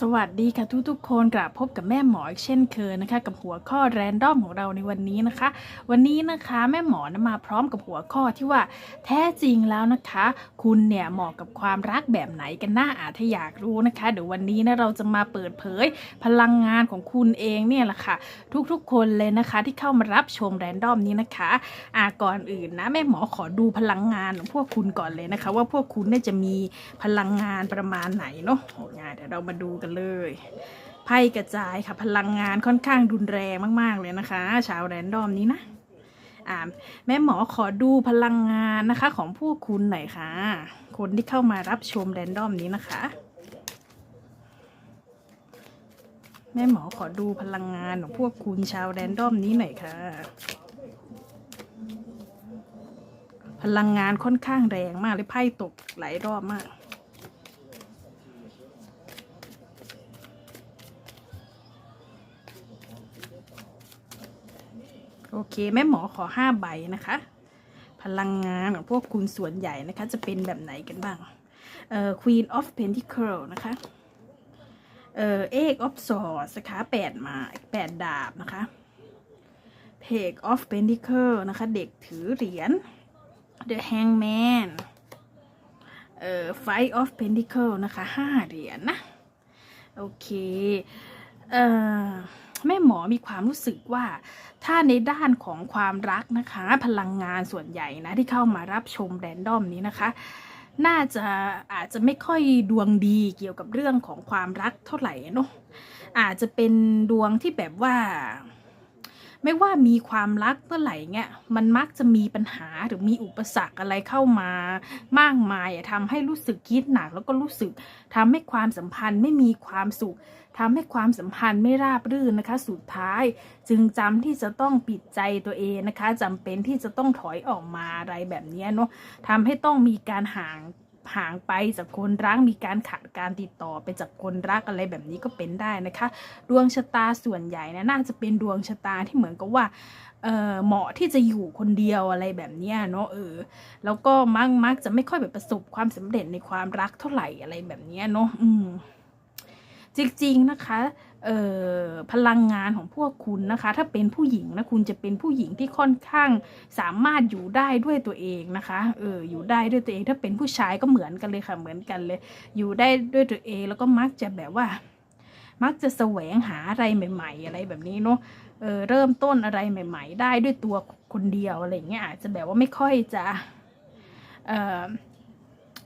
สวัสดีค่ะทุกทุกๆคนกลับพบกับแม่หมออีกเช่นเคยนะคะ กับหัวข้อแรนดอมของเราในวันนี้นะคะ วันนี้นะคะแม่หมอนะมาพร้อมกับหัวข้อที่ว่า แท้จริงแล้วนะคะ คุณเนี่ยเหมาะกับความรักแบบไหนกันน่าอาจถ้าอยากรู้นะคะ เดี๋ยววันนี้นะเราจะมาเปิดเผย พลังงานของคุณเองเนี่ยแหละค่ะ ทุกๆ คนเลยนะคะ ที่เข้ามารับชมแรนดอมนี้นะคะอ่าก่อนอื่นนะแม่หมอขอดูพลังงานของพวกคุณก่อนเลยนะคะ ว่าพวกคุณเนี่ยจะมีพลังงานประมาณไหนเนาะโอ้ยเดี๋ยวเรามาดูกันเลยไพ่กระจายค่ะพลังงานค่อนข้างรุนแรงมาก ๆ เลยนะคะ ชาวแรนดอมนี้นะอ่าแม่หมอขอดูพลังงานนะคะ ของพวกคุณหน่อยค่ะ คนที่เข้ามารับชมแรนดอมนี้นะคะ แม่หมอขอดูพลังงานของพวกคุณชาวแรนดอมนี้หน่อยค่ะ พลังงานค่อนข้างแรงมากเลยไพ่ตกหลายรอบมาก โอเค แม่หมอขอห้าใบนะคะ พลังงานของพวกคุณส่วนใหญ่นะคะ จะเป็นแบบไหนกันบ้างเอ่อ Queen of Pentacle นะคะเอ่อ Eight of Swords นะคะแปดมาแปดดาบนะคะ Page of Pentacle นะคะ เด็กถือเหรียญ The Hangman เอ่อ Five of Pentacle นะคะห้าเหรียญนะ โอเค เอ่อ แม่หมอมีความรู้สึกว่า ถ้าในด้านของความรักนะคะ พลังงานส่วนใหญ่นะที่เข้ามารับชมแรนดอมนี้นะคะ น่าจะอาจจะไม่ค่อยดวงดีเกี่ยวกับเรื่องของความรักเท่าไหร่เนาะอาจจะเป็นดวงที่แบบว่า ไม่ว่ามีความรักเมื่อไหร่เนี่ยมันมักจะมีปัญหาหรือมีอุปสรรคอะไรเข้ามามากมายอะทำให้รู้สึกคิดหนักแล้วก็รู้สึกทำให้ความสัมพันธ์ไม่มีความสุขทำให้ความสัมพันธ์ไม่ราบรื่นนะคะ สุดท้าย จึงจำที่จะต้องปิดใจตัวเองนะคะจำเป็นที่จะต้องถอยออกมาอะไรแบบนี้เนาะทำให้ต้องมีการห่าง ห่างไปจากคนรักมีการขาดการติดต่อไปจากคนรักอะไรแบบนี้ก็เป็นได้นะคะ ดวงชะตาส่วนใหญ่นะน่าจะเป็นดวงชะตาที่เหมือนกับว่าเออเหมาะที่จะอยู่คนเดียวอะไรแบบเนี้ยเนาะเออแล้วก็มักมักจะไม่ค่อยแบบประสบความสำเร็จในความรักเท่าไหร่อะไรแบบเนี้ยเนาะอืมจริงๆนะคะ พลังงานของพวกคุณนะคะ ถ้าเป็นผู้หญิงนะคุณจะเป็นผู้หญิงที่ค่อนข้างสามารถอยู่ได้ด้วยตัวเองนะคะเอออยู่ได้ด้วยตัวเอง ถ้าเป็นผู้ชายก็เหมือนกันเลยค่ะเหมือนกันเลย อยู่ได้ด้วยตัวเองแล้วก็มักจะแบบว่า มักจะแสวงหาอะไรใหม่ ๆ อะไรแบบนี้เนาะเออเริ่มต้นอะไรใหม่ ๆ ได้ด้วยตัวคนเดียวอะไรเงี้ยอาจจะแบบว่าไม่ค่อยจะเอ่อ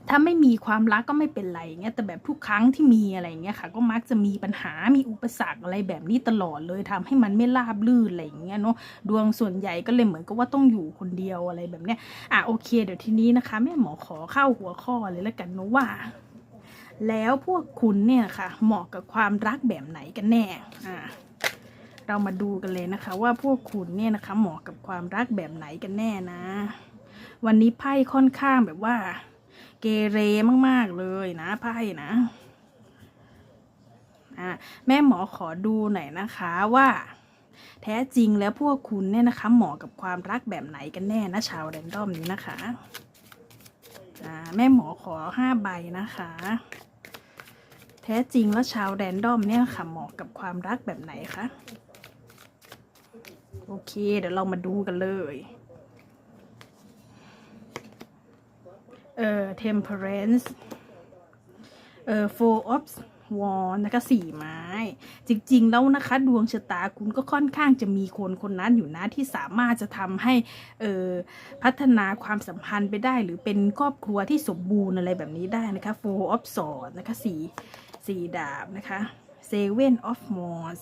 ถ้าไม่มีความรักก็ไม่เป็นไรอย่างเงี้ยแต่แบบทุกครั้งที่มีอะไรอย่างเงี้ยค่ะ ก็มักจะมีปัญหามีอุปสรรคอะไรแบบนี้ตลอดเลยทำให้มันไม่ราบรื่นอะไรอย่างเงี้ยเนาะดวงส่วนใหญ่ก็เลยเหมือนกับว่าต้องอยู่คนเดียวอะไรแบบเนี้ยอะโอเค เดี๋ยวทีนี้นะคะแม่หมอขอเข้าหัวข้อเลยแล้วกันเนอะว่าแล้วพวกคุณเนี่ยค่ะ เหมาะกับความรักแบบไหนกันแน่ อ่า เรามาดูกันเลยนะคะ ว่าพวกคุณเนี่ยนะคะ เหมาะกับความรักแบบไหนกันแน่นะ วันนี้ไพ่ค่อนข้างแบบว่า เกเรมากๆเลยนะไพ่นะอะแม่หมอขอดูหน่อยนะคะว่าแท้จริงแล้วพวกคุณเนี่ยนะคะเหมาะกับความรักแบบไหนกันแน่นะชาวแรนดอมนี้นะคะแม่หมอขอห้าใบนะคะ แท้จริงแล้วชาวแรนดอมเนี่ยค่ะเหมาะกับความรักแบบไหนคะโอเค เดี๋ยวเรามาดูกันเลย เอ่อ temperance เอ่อ four of w a n d นะคะสี่ไม้ จริงๆ แล้วนะคะ ดวงชะตาคุณก็ค่อนข้างจะมีคนคนนั้นอยู่นะ ที่สามารถจะทำให้เอ่อพัฒนาความสัมพันธ์ไปได้ หรือเป็นครอบครัวที่สมบูรณ์อะไรแบบนี้ได้นะคะ four of swords นะคะสี่สี่ดาบนะคะ seven of wands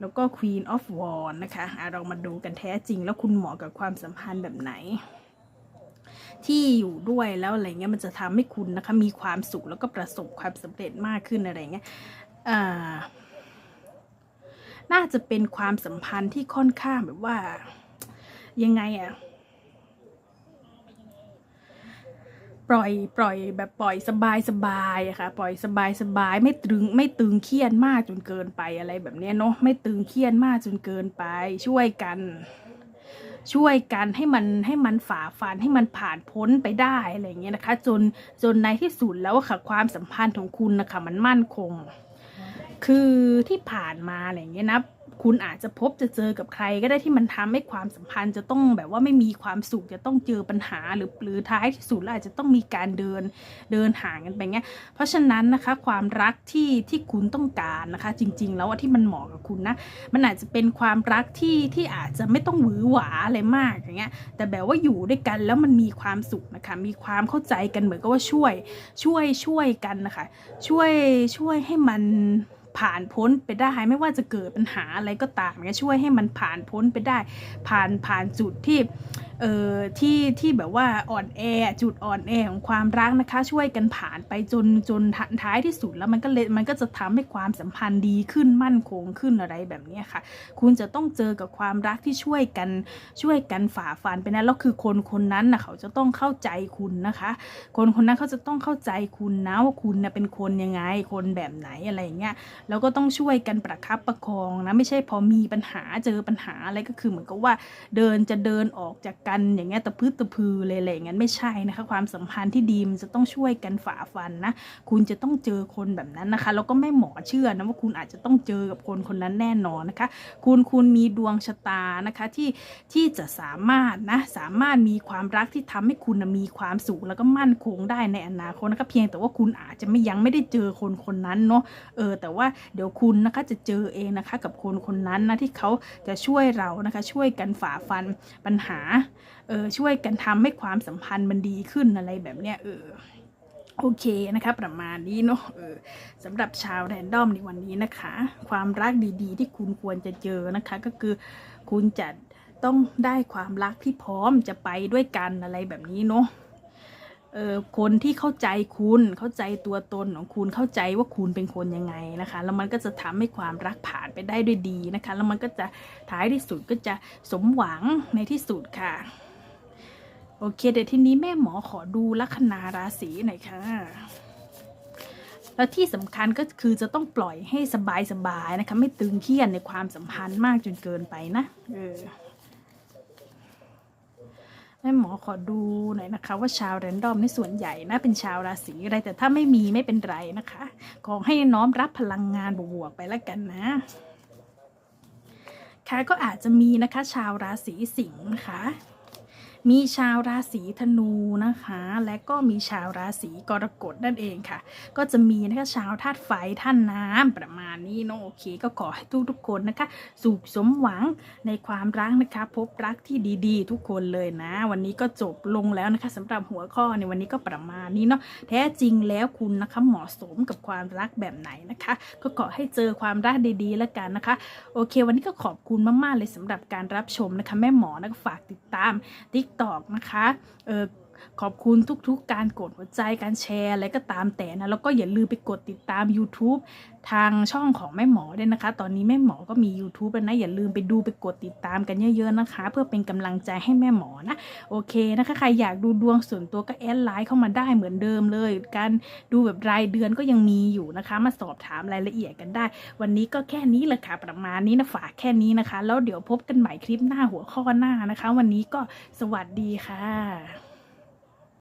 แล้วก็ queen of wands นะคะอะเรามาดูกันแท้จริงแล้วคุณเหมาะกับความสัมพันธ์แบบไหน ที่อยู่ด้วยแล้วอะไรเงี้ยมันจะทำให้คุณนะคะมีความสุขแล้วก็ประสบความสำเร็จมากขึ้นอะไรเงี้ยน่าจะเป็นความสัมพันธ์ที่ค่อนข้างแบบว่ายังไงอะปล่อยปล่อยแบบปล่อยสบายสบายอะค่ะ ปล่อยสบายสบายไม่ตึงไม่ตึงเครียดมากจนเกินไปอะไรแบบนี้เนาะไม่ตึงเครียดมากจนเกินไปช่วยกัน ช่วยกันให้มันให้มันฝ่าฟันให้มันผ่านพ้นไปได้อะไรอย่างเงี้ยนะคะ จนจนในที่สุดแล้วค่ะความสัมพันธ์ของคุณนะคะมันมั่นคง คือที่ผ่านมาอะไรอย่างเงี้ยนะ คุณอาจจะพบจะเจอกับใครก็ได้ที่มันทำให้ความสัมพันธ์จะต้องแบบว่าไม่มีความสุขจะต้องเจอปัญหาหรือหรือท้ายที่สุดแล้วอาจจะต้องมีการเดินเดินห่างกันไปเงี้ย เพราะฉะนั้นนะคะความรักที่ที่คุณต้องการนะคะ จริง ๆ แล้วที่มันเหมาะกับคุณนะมันอาจจะเป็นความรักที่ที่อาจจะไม่ต้องหวือหวาอะไรมากอย่างเงี้ย แต่แบบว่าอยู่ด้วยกันแล้วมันมีความสุขนะคะ มีความเข้าใจกันเหมือนกับว่าช่วยช่วยช่วยกันนะคะ ช่วยช่วยให้มัน ผ่านพ้นไปได้ไม่ว่าจะเกิดปัญหาอะไรก็ตามก็ช่วยให้มันผ่านพ้นไปได้ ผ่านผ่านจุดที่ เอ่อที่ที่แบบว่าอ่อนแอจุดอ่อนแอของความรักนะคะ ช่วยกันผ่านไปจนจนท้ายที่สุดแล้วมันก็เลยมันก็จะทำให้ความสัมพันธ์ดีขึ้นมั่นคงขึ้นอะไรแบบนี้ค่ะ คุณจะต้องเจอกับความรักที่ช่วยกันช่วยกันฝ่าฟันไปนะแล้วคือคนคนนั้นนะเขาจะต้องเข้าใจคุณนะคะ คนคนนั้นเขาจะต้องเข้าใจคุณนะว่าคุณนะเป็นคนยังไงคนแบบไหนอะไรอย่างเงี้ยแล้วก็ต้องช่วยกันประคับประคองนะไม่ใช่พอมีปัญหาเจอปัญหาอะไรก็คือเหมือนกับว่าเดินจะเดินออกจากกันอย่างเงี้ยตะพื้ตะพือเลยอะไรอย่างเงี้ยไม่ใช่นะคะ ความสัมพันธ์ที่ดีมันจะต้องช่วยกันฝ่าฟันนะ คุณจะต้องเจอคนแบบนั้นนะคะ แล้วก็ไม่หมอเชื่อนะว่าคุณอาจจะต้องเจอกับคนคนนั้นแน่นอนนะคะ คุณคุณมีดวงชะตานะคะที่ที่จะสามารถนะสามารถมีความรักที่ทำให้คุณมีความสุขแล้วก็มั่นคงได้ในอนาคตนะคะเพียงแต่ว่าคุณอาจจะไม่ยังไม่ได้เจอคนคนนั้นเนาะเออแต่ว่าเดี๋ยวคุณนะคะจะเจอเองนะคะกับคนคนนั้นนะที่เขาจะช่วยเรานะคะ ช่วยกันฝ่าฟันปัญหาเออช่วยกันทำให้ความสัมพันธ์มันดีขึ้นอะไรแบบเนี้ยเออโอเคนะคะประมาณนี้เนาะเออสำหรับชาวแรนดอมในวันนี้นะคะ ความรักดีๆ ที่คุณควรจะเจอนะคะ ก็คือคุณจะต้องได้ความรักที่พร้อมจะไปด้วยกันอะไรแบบนี้เนาะ เออคนที่เข้าใจคุณเข้าใจตัวตนของคุณเข้าใจว่าคุณเป็นคนยังไงนะคะ แล้วมันก็จะทำให้ความรักผ่านไปได้ด้วยดีนะคะ แล้วมันก็จะท้ายที่สุดก็จะสมหวังในที่สุดค่ะ โอเคเดี๋ยวทีนี้แม่หมอขอดูลัคนาราศีหน่อยค่ะแล้วที่สำคัญก็คือจะต้องปล่อยให้สบายๆนะคะ ไม่ตึงเครียดในความสัมพันธ์มากจนเกินไปนะ เออ ให้หมอขอดูหน่อยนะคะ ว่าชาวแรนดอมในส่วนใหญ่นะเป็นชาวราศีอะไรแต่ถ้าไม่มีไม่เป็นไรนะคะ ขอให้น้อมรับพลังงานบวกๆไปแล้วกันนะค่ะก็อาจจะมีนะคะชาวราศีสิงห์นะคะ มีชาวราศีธนูนะคะ และก็มีชาวราศีกรกฎนั่นเองค่ะ ก็จะมีนะคะชาวธาตุไฟธาตุน้ำประมาณนี้เนาะโอเคก็ขอให้ทุกทุกคนนะคะสุขสมหวังในความรักนะคะ พบรักที่ดีๆ ทุกคนเลยนะ วันนี้ก็จบลงแล้วนะคะสำหรับหัวข้อในวันนี้ก็ประมาณนี้เนาะแท้จริงแล้วคุณนะคะเหมาะสมกับความรักแบบไหนนะคะ ก็ขอให้เจอความรักดีๆแล้วกันนะคะ โอเค วันนี้ก็ขอบคุณมากๆเลยสำหรับการรับชมนะคะ แม่หมอนะก็ฝากติดตามติด TikTok นะคะเออ ขอบคุณทุกๆ การกดหัวใจการแชร์อะไรก็ตามแต่นะ แล้วก็อย่าลืมไปกดติดตาม YouTube ทางช่องของแม่หมอด้วยนะคะ ตอนนี้แม่หมอก็มี YouTube แล้วนะ อย่าลืมไปดูไปกดติดตามกันเยอะๆนะคะ เพื่อเป็นกำลังใจให้แม่หมอนะ โอเคนะคะ ใครอยากดูดวงส่วนตัวก็แอดไลน์เข้ามาได้เหมือนเดิมเลย การดูแบบรายเดือนก็ยังมีอยู่นะคะ มาสอบถามรายละเอียดกันได้ วันนี้ก็แค่นี้แหละค่ะประมาณนี้นะฝากแค่นี้นะคะ แล้วเดี๋ยวพบกันใหม่คลิปหน้าหัวข้อหน้านะคะ วันนี้ก็สวัสดีค่ะ